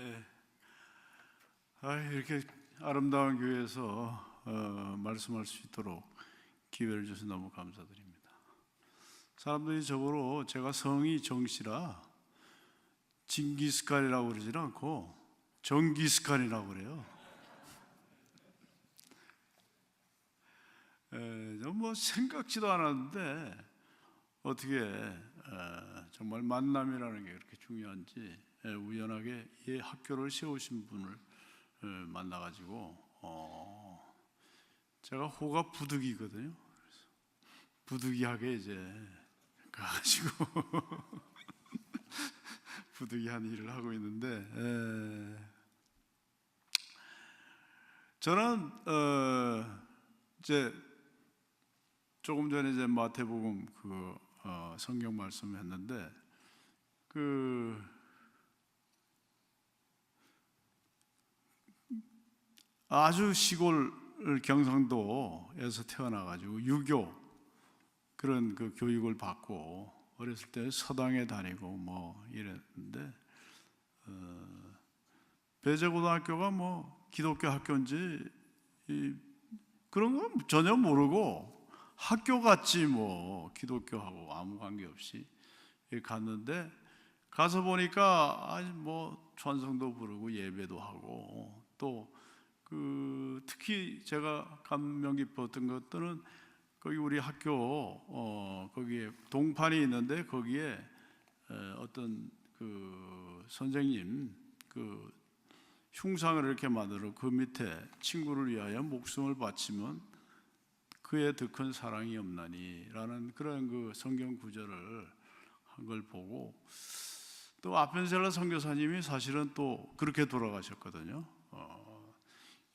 예. 아, 이렇게 아름다운 교회에서 어, 말씀할 수 있도록 기회를 주셔서 너무 감사드립니다. 사람들이 저보러 제가 성이 정씨라 징기스칸이라고 그러지 않고 정기스칸이라고 그래요. 에, 뭐 생각지도 않았는데 어떻게 에, 정말 만남이라는 게 그렇게 중요한지 에, 우연하게 이 학교를 세우신 분을 에, 만나가지고 어, 제가 호가 부득이거든요. 부득이하게 이제 가가지고 부득이한 일을 하고 있는데 에, 저는 어, 이제 조금 전에 이제 마태복음 그 어, 성경 말씀했는데 그 아주 시골 경상도에서 태어나가지고 유교 그런 그 교육을 받고 어렸을 때 서당에 다니고 뭐 이랬는데 어, 배제고등학교가 뭐 기독교 학교인지 이, 그런 건 전혀 모르고 학교 같지 뭐 기독교하고 아무 관계 없이 갔는데 가서 보니까 아니 뭐 찬송도 부르고 예배도 하고 또 그 특히 제가 감명 깊었던 것들은 거기 우리 학교 어 거기에 동판이 있는데 거기에 에, 어떤 그 선생님 그 흉상을 이렇게 만들어 그 밑에 친구를 위하여 목숨을 바치면 그의 더 큰 사랑이 없나니라는 그런 그 성경 구절을 한 걸 보고 또 아펜셀라 선교사님이 사실은 또 그렇게 돌아가셨거든요. 어,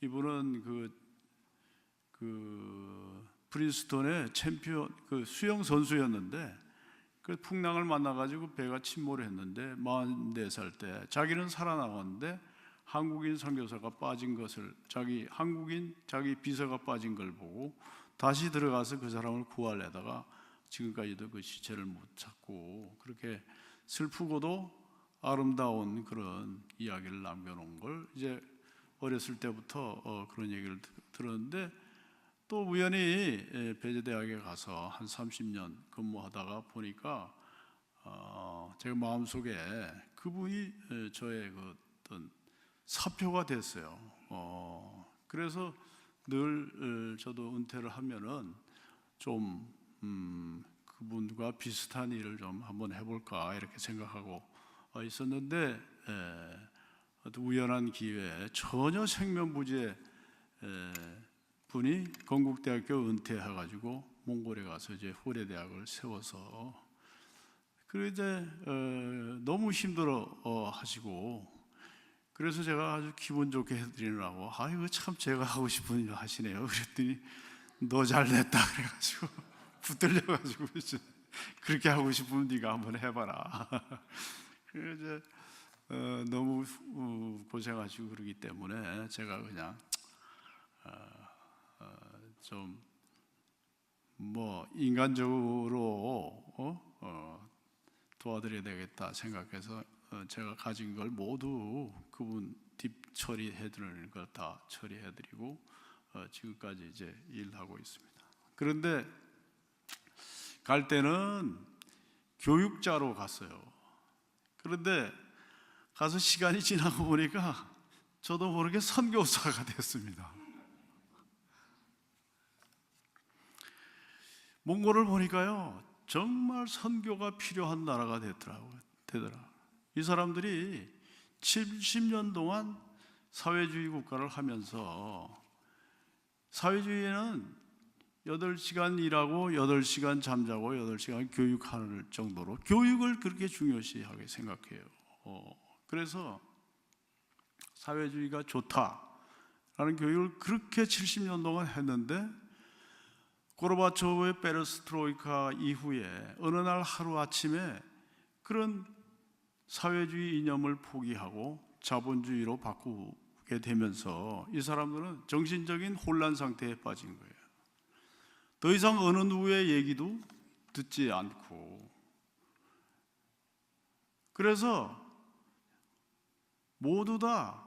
이분은 그, 그 프린스톤의 챔피언 그 수영 선수였는데 그 풍랑을 만나가지고 배가 침몰했는데 44살 때 자기는 살아나왔는데 한국인 선교사가 빠진 것을 자기 한국인 자기 비서가 빠진 걸 보고 다시 들어가서 그 사람을 구하려다가 지금까지도 그 시체를 못 찾고 그렇게 슬프고도 아름다운 그런 이야기를 남겨놓은 걸 이제 어렸을 때부터 어, 그런 얘기를 들었는데 또 우연히 예, 배제대학에 가서 한 30년 근무하다가 보니까 어, 제가 마음속에 그분이 예, 저의 그 어떤 사표가 됐어요. 어, 그래서 늘 어, 저도 은퇴를 하면은 좀 음, 그분과 비슷한 일을 좀 한번 해볼까 이렇게 생각하고 어, 있었는데 에, 우연한 기회에 전혀 에, 분이 건국대학교 은퇴해가지고 몽골에 가서 이제 후레 대학을 세워서 그리고 이제 어, 너무 힘들어 어, 하시고 그래서 제가 아주 기분 좋게 해드리느라고 아 이거 참 제가 하고 싶은 일 하시네요. 그랬더니 너 잘됐다 그래가지고 붙들려가지고 그렇게 하고 싶으면 네가 한번 해봐라. 그래서 이제 어, 너무 어, 고생하시고 그러기 때문에 제가 그냥 어, 좀뭐 인간적으로 어? 어, 도와드려야 되겠다 생각해서 어, 제가 가진 걸 모두 그분 뒷 처리해드리는 걸 다 처리해드리고 어, 지금까지 이제 일하고 있습니다. 그런데 갈 때는 교육자로 갔어요. 그런데 가서 시간이 지나고 보니까 저도 모르게 선교사가 됐습니다. 몽골을 보니까요 정말 선교가 필요한 나라가 되더라고요. 되더라. 이 사람들이 70년 동안 사회주의 국가를 하면서 사회주의에는 8시간 일하고 8시간 잠자고 8시간 교육할 정도로 교육을 그렇게 중요시하게 생각해요. 어, 그래서 사회주의가 좋다라는 교육을 그렇게 70년 동안 했는데 고르바초프의 페르스트로이카 이후에 어느 날 하루 아침에 그런 사회주의 이념을 포기하고 자본주의로 바꾸게 되면서 이 사람들은 정신적인 혼란 상태에 빠진 거예요. 더 이상 어느 누구의 얘기도 듣지 않고 그래서 모두 다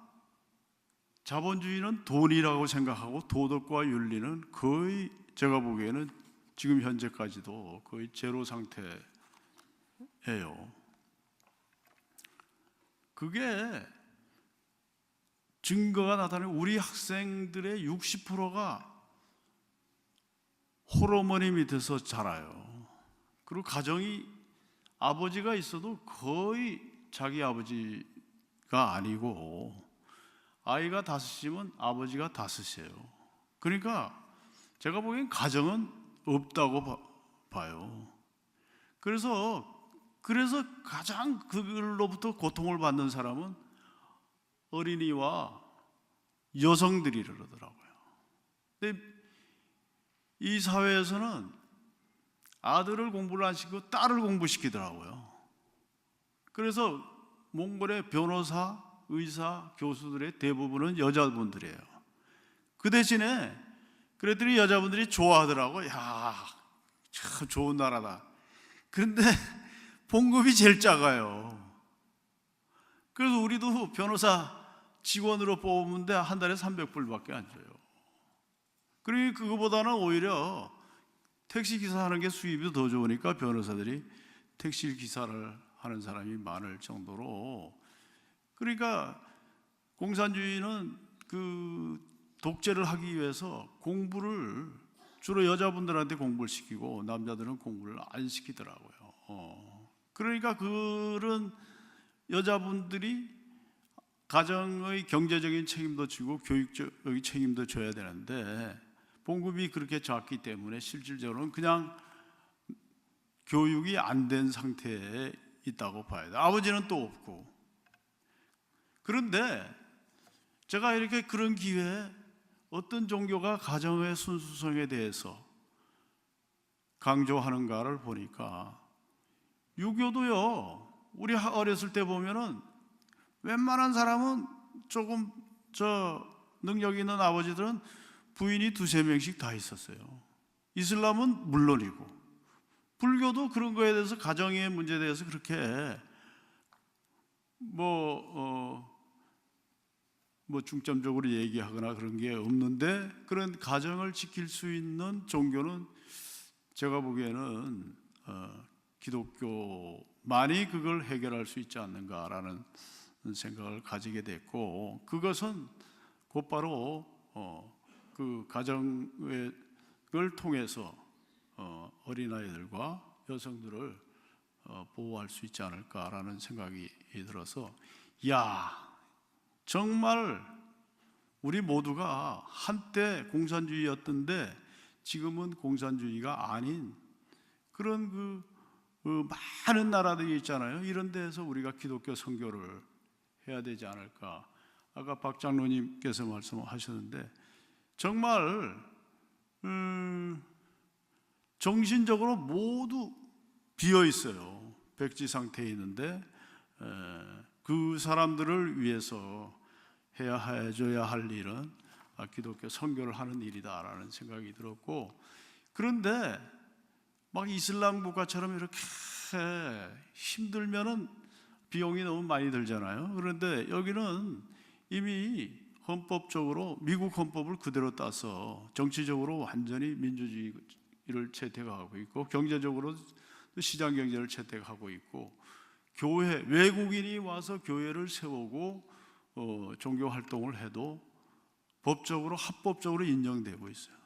자본주의는 돈이라고 생각하고 도덕과 윤리는 거의 제가 보기에는 지금 현재까지도 거의 제로 상태예요. 그게 증거가 나타나는 우리 학생들의 60%가 호르몬이 밑에서 자라요. 그리고 가정이 아버지가 있어도 거의 자기 아버지 가 아니고 아이가 다섯이면 아버지가 다섯이에요. 그러니까 제가 보기엔 가정은 없다고 봐- 봐요. 그래서 그래서 가장 그걸로부터 고통을 받는 사람은 어린이와 여성들이 그러더라고요. 근데 이 사회에서는 아들을 공부를 안 시키고 딸을 공부시키더라고요. 그래서 몽골의 변호사, 의사, 교수들의 대부분은 여자분들이에요. 그 대신에 그랬더니 여자분들이 좋아하더라고. 야, 참 좋은 나라다. 그런데 봉급이 제일 작아요. 그래서 우리도 변호사 직원으로 뽑으면 한 달에 300불밖에 안 줘요. 그러니 그거보다는 오히려 택시 기사 하는 게 수입이 더 좋으니까 변호사들이 택시 기사를 하는 사람이 많을 정도로 그러니까 공산주의는 그 독재를 하기 위해서 공부를 주로 여자분들한테 공부를 시키고 남자들은 공부를 안 시키더라고요. 어. 그러니까 그런 여자분들이 가정의 경제적인 책임도 지고 교육적인 책임도 져야 되는데 봉급이 그렇게 작기 때문에 실질적으로는 그냥 교육이 안 된 상태에 있다고 봐야 돼. 아버지는 또 없고. 그런데 제가 이렇게 그런 기회에 어떤 종교가 가정의 순수성에 대해서 강조하는가를 보니까 유교도요. 우리 어렸을 때 보면은 웬만한 사람은 조금 저 능력 있는 아버지들은 부인이 두세 명씩 다 있었어요. 이슬람은 물론이고 불교도 그런 거에 대해서 가정의 문제에 대해서 그렇게 뭐 어, 뭐 중점적으로 얘기하거나 그런 게 없는데 그런 가정을 지킬 수 있는 종교는 제가 보기에는 어, 기독교만이 그걸 해결할 수 있지 않는가라는 생각을 가지게 됐고 그것은 곧바로 어, 그 가정을 통해서 어, 어린아이들과 여성들을 어, 보호할 수 있지 않을까라는 생각이 들어서 야 정말 우리 모두가 한때 공산주의였던데 지금은 공산주의가 아닌 그런 그, 그 많은 나라들이 있잖아요. 이런 데서 우리가 기독교 선교를 해야 되지 않을까. 아까 박 장로님께서 말씀하셨는데 정말 음, 정신적으로 모두 비어 있어요. 백지 상태에 있는데 에, 그 사람들을 위해서 해야 해줘야 할 일은 아, 기독교 선교를 하는 일이다라는 생각이 들었고 그런데 막 이슬람 국가처럼 이렇게 힘들면은 비용이 너무 많이 들잖아요. 그런데 여기는 이미 헌법적으로 미국 헌법을 그대로 따서 정치적으로 완전히 민주주의 를 채택하고 있고 경제적으로 시장 경제를 채택하고 있고 교회 외국인이 와서 교회를 세우고 어, 종교 활동을 해도 법적으로 합법적으로 인정되고 있어요.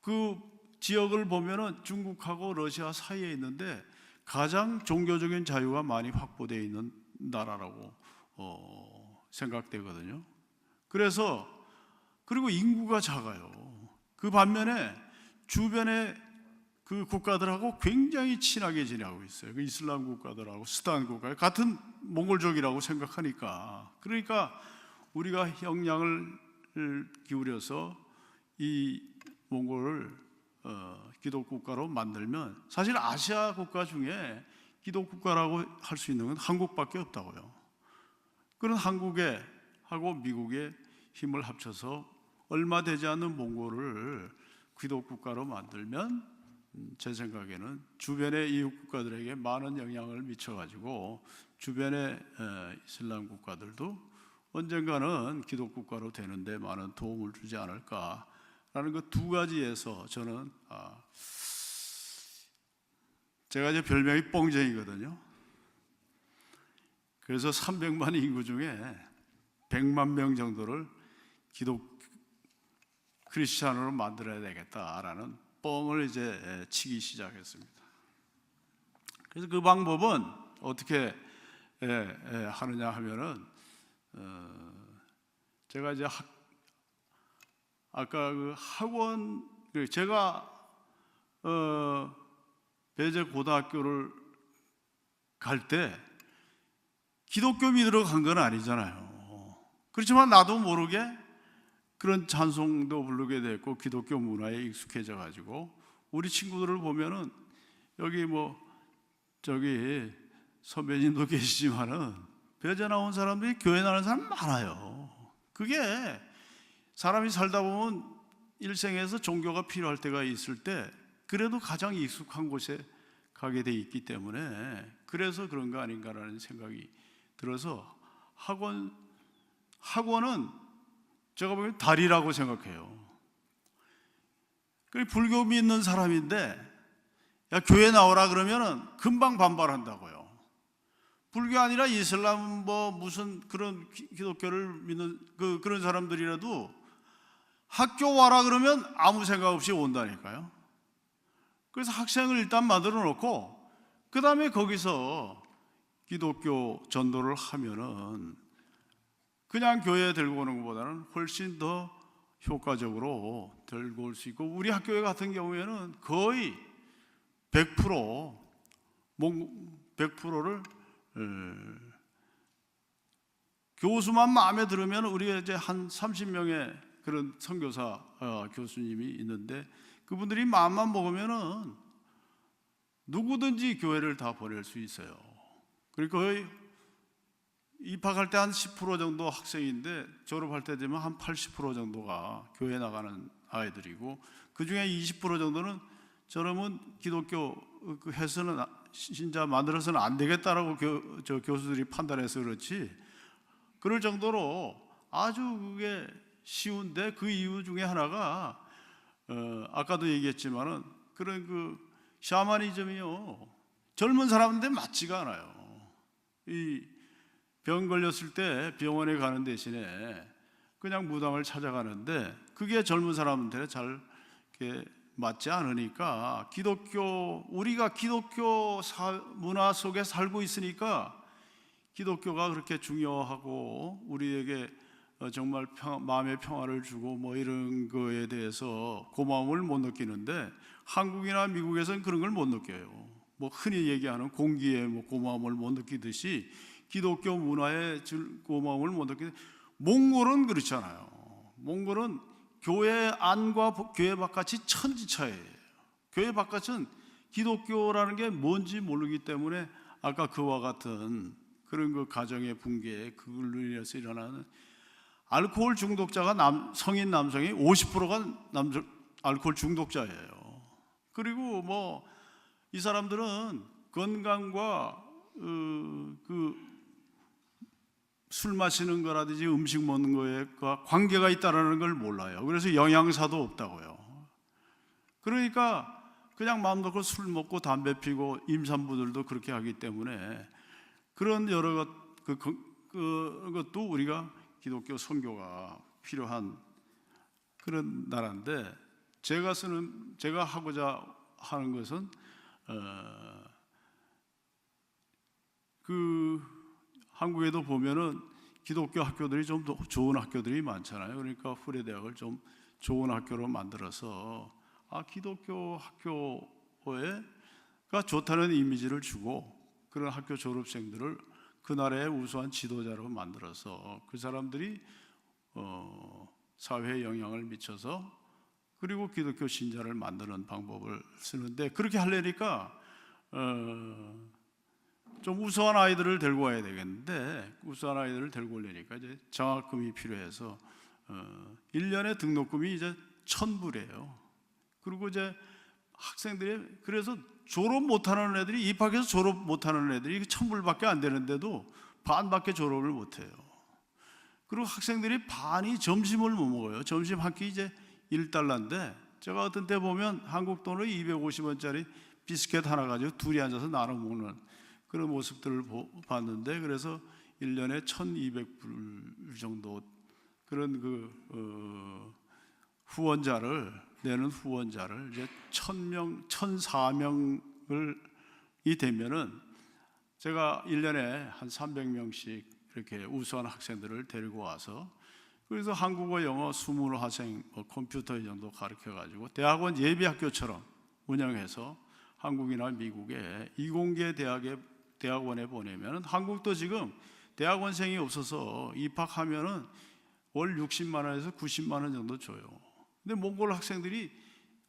그 지역을 보면은 중국하고 러시아 사이에 있는데 가장 종교적인 자유가 많이 확보되어 있는 나라라고 어, 생각되거든요. 그래서 그리고 인구가 작아요. 그 반면에 주변에 그 국가들하고 굉장히 친하게 지내고 있어요. 그 이슬람 국가들하고 스탄 국가 같은 몽골족이라고 생각하니까 그러니까 우리가 역량을 기울여서 이 몽골을 어, 기독 국가로 만들면 사실 아시아 국가 중에 기독 국가라고 할 수 있는 건 한국밖에 없다고요. 그런 한국에 하고 미국의 힘을 합쳐서 얼마 되지 않는 몽골을 기독 국가로 만들면 음, 제 생각에는 주변의 이웃 국가들에게 많은 영향을 미쳐가지고 주변의 에, 이슬람 국가들도 언젠가는 기독 국가로 되는데 많은 도움을 주지 않을까라는 그 두 가지에서 저는 아, 제가 이제 별명이 뻥쟁이거든요. 그래서 300만 인구 중에 100만 명 정도를 기독 크리스찬으로 만들어야 되겠다라는 뻥을 이제 치기 시작했습니다. 그래서 그 방법은 어떻게 예, 예, 하느냐 하면은 어, 제가 이제 학, 아까 그 학원 그 제가 어, 배제 고등학교를 갈 때 기독교 믿으러 간 건 아니잖아요. 그렇지만 나도 모르게 그런 찬송도 부르게 됐고 기독교 문화에 익숙해져 가지고 우리 친구들을 보면은 여기 뭐 저기 선배님도 계시지만은 배제 나온 사람들이 교회 나는 사람 많아요. 그게 사람이 살다 보면 일생에서 종교가 필요할 때가 있을 때 그래도 가장 익숙한 곳에 가게 돼 있기 때문에 그래서 그런 거 아닌가라는 생각이 들어서 학원 학원은 제가 보기엔 달이라고 생각해요. 그 불교 믿는 사람인데 야 교회 나오라 그러면은 금방 반발한다고요. 불교 아니라 이슬람 뭐 무슨 그런 기- 기독교를 믿는 그 그런 사람들이라도 학교 와라 그러면 아무 생각 없이 온다니까요. 그래서 학생을 일단 만들어 놓고 그 다음에 거기서 기독교 전도를 하면은 그냥 교회에 들고 오는 것보다는 훨씬 더 효과적으로 들고 올 수 있고 우리 학교에 같은 경우에는 거의 100% 100%를 교수만 마음에 들으면 우리가 이제 한 30명의 그런 선교사 어, 교수님이 있는데 그분들이 마음만 먹으면은 누구든지 교회를 다 보낼 수 있어요. 거의 입학할 때 한 10% 정도 학생인데 졸업할 때 되면 한 80% 정도가 교회 나가는 아이들이고 그 중에 20% 정도는 저놈은 기독교 그 해서는 아- 신자 만들어서는 안 되겠다라고 교, 저 교수들이 판단해서 그렇지 그럴 정도로 아주 그게 쉬운데 그 이유 중에 하나가 어, 아까도 얘기했지만은 그런 그 샤머니즘이요 젊은 사람인데 맞지가 않아요. 이 병 걸렸을 때 병원에 가는 대신에 그냥 무당을 찾아가는데 그게 젊은 사람한테 잘 맞지 않으니까 기독교 우리가 기독교 사- 문화 속에 살고 있으니까 기독교가 그렇게 중요하고 우리에게 어, 정말 평- 마음의 평화를 주고 뭐 이런 거에 대해서 고마움을 못 느끼는데 한국이나 미국에서는 그런 걸 못 느껴요. 뭐 흔히 얘기하는 공기에 뭐 고마움을 못 느끼듯이 기독교 문화에 줄 고마움을 못 느끼는 몽골은 그렇잖아요. 몽골은 교회 안과 보- 교회 바깥이 천지차예요. 교회 바깥은 기독교라는 게 뭔지 모르기 때문에 아까 그와 같은 그런 그 가정의 붕괴 그걸로 인해서 일어나는 알코올 중독자가 남, 성인 남성이 50%가 남 알코올 중독자예요. 그리고 뭐 이 사람들은 건강과 어, 그 술 마시는 거라든지 음식 먹는 거에과 관계가 있다라는 걸 몰라요. 그래서 영양사도 없다고요. 그러니까 그냥 마음 놓고 술 먹고 담배 피고 임산부들도 그렇게 하기 때문에 그런 여러 것 그, 그, 그 것도 우리가 기독교 선교가 필요한 그런 나라인데 제가 쓰는 제가 하고자 하는 것은 어, 그 한국에도 보면은 기독교 학교들이 좀더 좋은 학교들이 많잖아요. 그러니까 후레 대학을 좀 좋은 학교로 만들어서 아 기독교 학교에가 좋다는 이미지를 주고 그런 학교 졸업생들을 그 나라의 우수한 지도자로 만들어서 그 사람들이 어, 사회에 영향을 미쳐서 그리고 기독교 신자를 만드는 방법을 쓰는데 그렇게 하려니까 어, 좀 우수한 아이들을 데리고 와야 되겠는데 우수한 아이들을 데리고 오려니까 이제 장학금이 필요해서 어, 1년에 등록금이 이제 천불이에요. 그리고 이제 학생들이 그래서 졸업 못하는 애들이 입학해서 졸업 못하는 애들이 천불밖에 안 되는데도 반밖에 졸업을 못해요. 그리고 학생들이 반이 점심을 못 먹어요. 점심 한 끼 이제 1달러인데 제가 어떤 때 보면 한국 돈으로 250원짜리 비스켓 하나 가지고 둘이 앉아서 나눠 먹는 그런 모습들을 보- 봤는데 그래서 1년에 1,200불 정도 그런 그 어, 후원자를 내는 후원자를 이제 1,000명, 1,004명을 이 되면은 제가 1년에 한 300명씩 이렇게 우수한 학생들을 데리고 와서 그래서 한국어, 영어, 수문어 학생, 뭐 컴퓨터 이 정도 가르쳐 가지고 대학원 예비 학교처럼 운영해서 한국이나 미국의 이공계 대학에 대학원에 보내면은 한국도 지금 대학원생이 없어서 입학하면은 월 60만 원에서 90만 원 정도 줘요. 근데 몽골 학생들이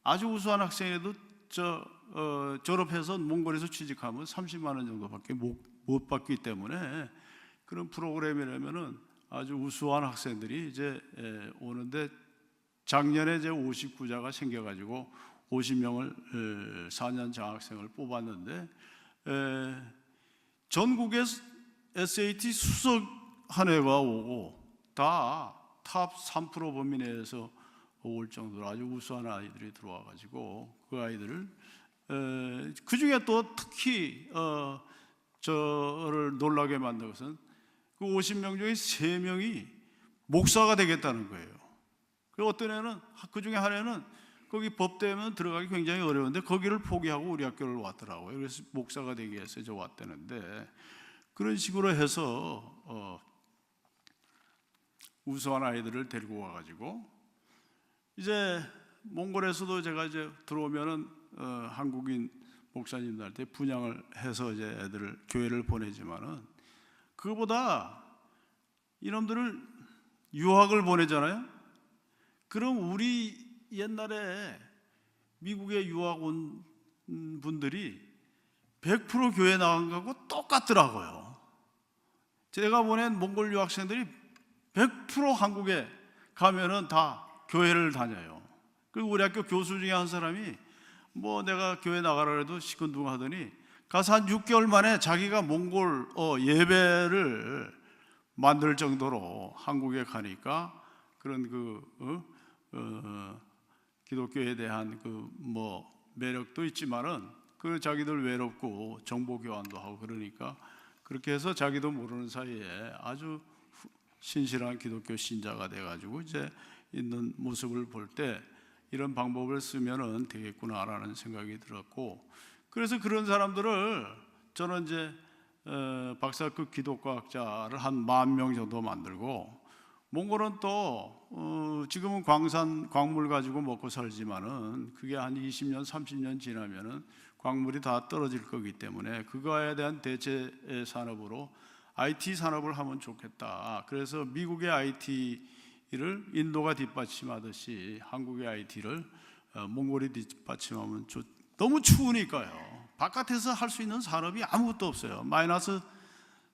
아주 우수한 학생에도 저 어, 졸업해서 몽골에서 취직하면 30만 원 정도밖에 못, 못 받기 때문에 그런 프로그램이라면은 아주 우수한 학생들이 이제 에, 오는데 작년에 이제 59자가 생겨가지고 50명을 4년 장학생을 뽑았는데 에, 전국에 SAT 수석 한 해가 오고 다 탑 3% 범위 내에서 올 정도로 아주 우수한 아이들이 들어와 가지고 그 아이들을 그 중에 또 특히 어, 저를 놀라게 만든 것은 그 50명 중에 3명이 목사가 되겠다는 거예요. 그 어떤 애는 그 중에 한 애는 거기 법대면 들어가기 굉장히 어려운데 거기를 포기하고 우리 학교를 왔더라고요. 그래서 목사가 되기 위해서 저 왔다는데 그런 식으로 해서 어, 우수한 아이들을 데리고 와가지고 이제 몽골에서도 제가 이제 들어오면은 어, 한국인 목사님들한테 분양을 해서 이제 애들을 교회를 보내지만은 그거보다 이놈들을 유학을 보내잖아요. 그럼 우리 옛날에 미국에 유학 온 분들이 100% 교회 나간 거하고 똑같더라고요. 제가 보낸 몽골 유학생들이 100% 한국에 가면은 다 교회를 다녀요. 그리고 우리 학교 교수 중에 한 사람이 뭐 내가 교회 나가라 해도 시큰둥 하더니 가서 한 6개월 만에 자기가 몽골 어, 예배를 만들 정도로 한국에 가니까 그런 그 어? 어, 기독교에 대한 그 뭐 매력도 있지만은 그 자기들 외롭고 정보 교환도 하고 그러니까 그렇게 해서 자기도 모르는 사이에 아주 후- 신실한 기독교 신자가 돼 가지고 이제 있는 모습을 볼 때 이런 방법을 쓰면은 되겠구나라는 생각이 들었고 그래서 그런 사람들을 저는 이제 어, 박사급 기독과학자를 한 만 명 정도 만들고 몽골은 또 어, 지금은 광산 광물 가지고 먹고 살지만은 그게 한 20년 30년 지나면은 광물이 다 떨어질 거기 때문에 그거에 대한 대체 산업으로 IT 산업을 하면 좋겠다. 그래서 미국의 IT를 인도가 뒷받침하듯이 한국의 IT를 어, 몽골이 뒷받침하면 좋. 너무 추우니까요. 바깥에서 할 수 있는 산업이 아무것도 없어요. 마이너스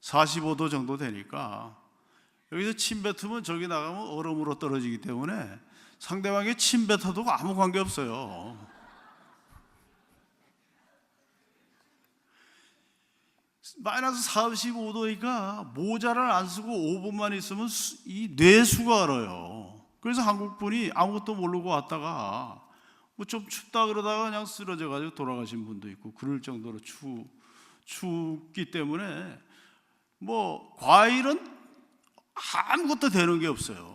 45도 정도 되니까 여기서 침 뱉으면 저기 나가면 얼음으로 떨어지기 때문에 상대방의 침 뱉어도 아무 관계 없어요. 마이너스 45도니까 모자를 안 쓰고 5분만 있으면 수- 이 뇌수가 얼어요. 그래서 한국 분이 아무것도 모르고 왔다가 뭐 좀 춥다 그러다가 그냥 쓰러져 가지고 돌아가신 분도 있고 그럴 정도로 추 춥기 때문에 뭐 과일은 아무것도 되는 게 없어요.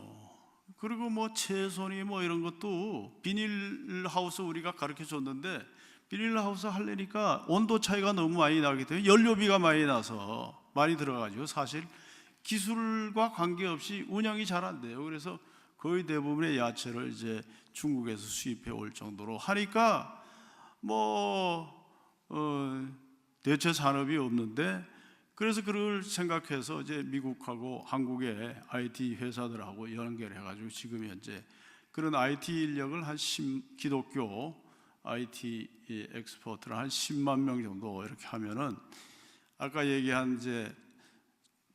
그리고 뭐 채소니 뭐 이런 것도 비닐 하우스 우리가 가르쳐 줬는데 비닐 하우스 하려니까 온도 차이가 너무 많이 나기 때문에 연료비가 많이 나서 많이 들어가지고 사실 기술과 관계없이 운영이 잘 안 돼요. 그래서 거의 대부분의 야채를 이제 중국에서 수입해 올 정도로 하니까 뭐 어, 대체 산업이 없는데 그래서 그걸 생각해서 이제 미국하고 한국의 IT 회사들하고 연결해 가지고 지금 현재 그런 IT 인력을 한 10, 기독교 IT 엑스포트를 한 10만 명 정도 이렇게 하면은 아까 얘기한 이제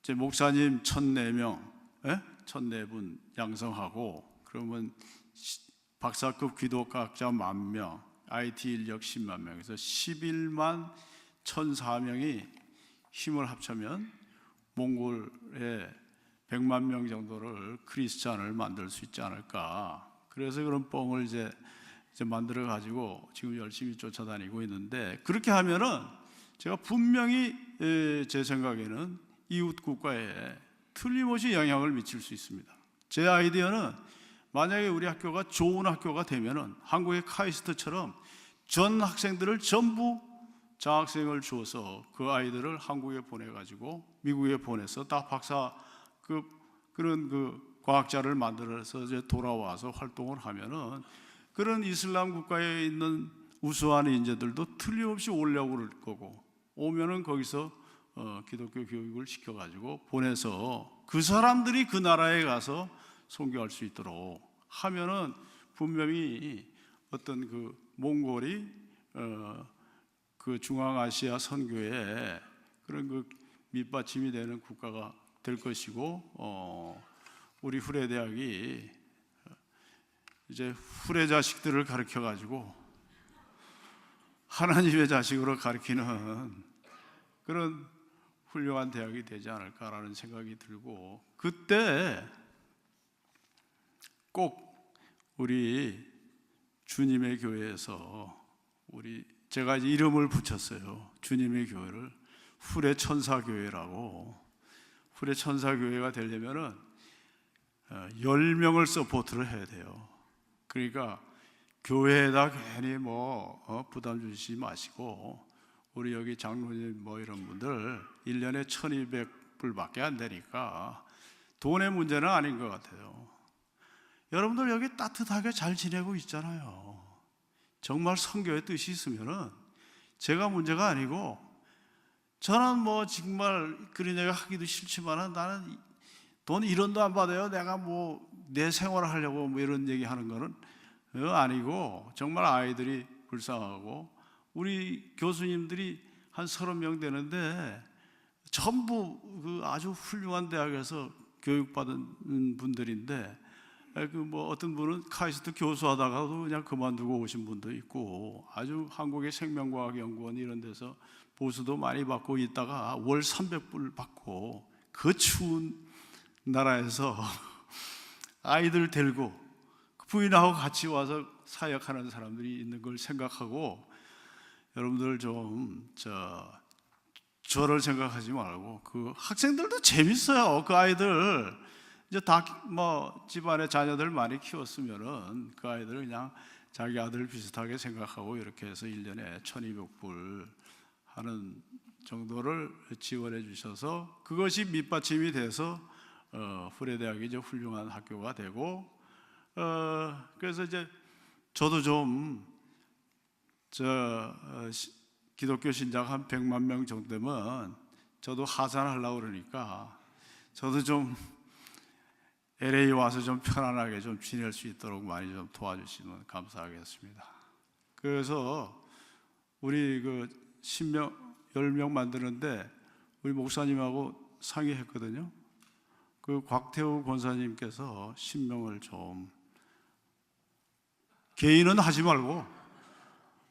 제 목사님 1,004명, 예? 1,004분 양성하고 그러면 시- 박사급 기독학자 만 명, IT 인력 10만 명에서 11만 1,004명이 힘을 합치면 몽골에 100만 명 정도를 크리스찬을 만들 수 있지 않을까. 그래서 그런 뻥을 이제 이제 만들어 가지고 지금 열심히 쫓아다니고 있는데 그렇게 하면은 제가 분명히 에, 제 생각에는 이웃 국가에 틀림없이 영향을 미칠 수 있습니다. 제 아이디어는 만약에 우리 학교가 좋은 학교가 되면은 한국의 카이스트처럼 전 학생들을 전부 장학생을 주어서 그 아이들을 한국에 보내 가지고 미국에 보내서 다 박사 그 그런 그 과학자를 만들어서 이제 돌아와서 활동을 하면은 그런 이슬람 국가에 있는 우수한 인재들도 틀림없이 오려고 그럴 거고 오면은 거기서 어, 기독교 교육을 시켜가지고 보내서 그 사람들이 그 나라에 가서 선교할 수 있도록 하면은 분명히 어떤 그 몽골이 어, 그 중앙아시아 선교에 그런 그 밑받침이 되는 국가가 될 것이고 어, 우리 후레 대학이 이제 후레 자식들을 가르쳐 가지고 하나님의 자식으로 가르치는 그런 훌륭한 대학이 되지 않을까라는 생각이 들고 그때 꼭 우리 주님의 교회에서 우리 제가 이름을 붙였어요. 주님의 교회를 후레 천사 교회라고 후레 천사 교회가 되려면은 어, 10명을 서포트를 해야 돼요. 그러니까 교회에다 괜히 뭐 어, 부담 주시지 마시고 우리 여기 장로님 뭐 이런 분들 1년에 1200불밖에 안 되니까 돈의 문제는 아닌 것 같아요. 여러분들 여기 따뜻하게 잘 지내고 있잖아요. 정말 성교의 뜻이 있으면은 제가 문제가 아니고 저는 뭐 정말 그런 얘기 하기도 싫지만은 나는 돈 1원도 안 받아요. 내가 뭐 내 생활을 하려고 뭐 이런 얘기 하는 거는 어, 아니고 정말 아이들이 불쌍하고 우리 교수님들이 한 서른 명 되는데 전부 그 아주 훌륭한 대학에서 교육받은 분들인데 그 뭐 어떤 분은 카이스트 교수하다가도 그냥 그만두고 오신 분도 있고 아주 한국의 생명과학 연구원 이런 데서 보수도 많이 받고 있다가 월 300불 받고 그 추운 나라에서 아이들 데리고 부인하고 같이 와서 사역하는 사람들이 있는 걸 생각하고 여러분들 좀 저 저를 생각하지 말고 그 학생들도 재밌어요. 그 아이들 이제 다 뭐 집안에 자녀들 많이 키웠으면은 그 아이들 그냥 자기 아들 비슷하게 생각하고 이렇게 해서 1년에 1200불 하는 정도를 지원해 주셔서 그것이 밑받침이 돼서 어, 후레대학이 이제 훌륭한 학교가 되고 어, 그래서 이제 저도 좀저 어, 시- 기독교 신자가 한 100만 명 정도 되면 저도 하산하려고 그러니까 저도 좀 LA 와서 좀 편안하게 좀 지낼 수 있도록 많이 좀 도와주시면 감사하겠습니다. 그래서 우리 그 10명, 10명 만드는데 우리 목사님하고 상의했거든요. 그 곽태우 권사님께서 10명을 좀 개인은 하지 말고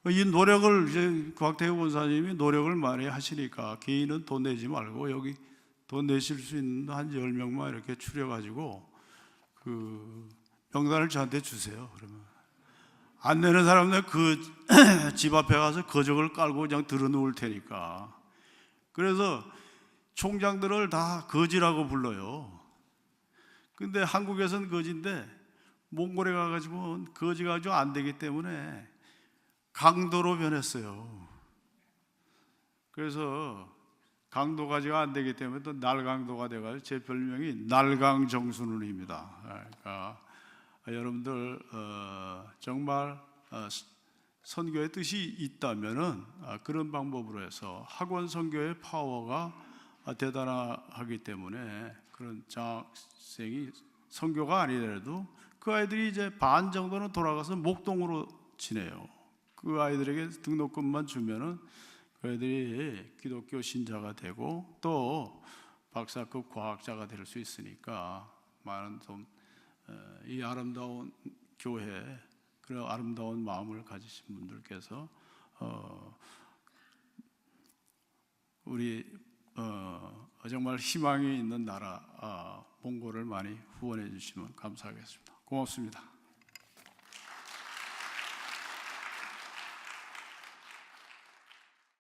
이 노력을 이제 곽태우 권사님이 노력을 많이 하시니까 개인은 돈 내지 말고 여기 돈 내실 수 있는 한 10명만 이렇게 추려 가지고 그 명단을 저한테 주세요. 그러면 안 내는 사람들 그 집 앞에 가서 거적을 깔고 그냥 들어놓을 테니까. 그래서 총장들을 다 거지라고 불러요. 근데 한국에서는 거지인데 몽골에 가가지고 거지 가지고 안 되기 때문에 강도로 변했어요. 그래서 강도 가지가 안 되기 때문에 또 날강도가 돼가지고 제 별명이 날강 정순훈입니다. 그러니까 여러분들 어, 정말 어, 선교의 뜻이 있다면은 아, 그런 방법으로 해서 학원 선교의 파워가 아, 대단하기 때문에 그런 장학생이 선교가 아니더라도 그 아이들이 이제 반 정도는 돌아가서 목동으로 지내요. 그 아이들에게 등록금만 주면은 그 애들이 기독교 신자가 되고 또 박사급 과학자가 될 수 있으니까 많은 좀 이 아름다운 교회 그런 아름다운 마음을 가지신 분들께서 어 우리 어, 정말 희망이 있는 나라 아, 몽골을 많이 후원해 주시면 감사하겠습니다. 고맙습니다.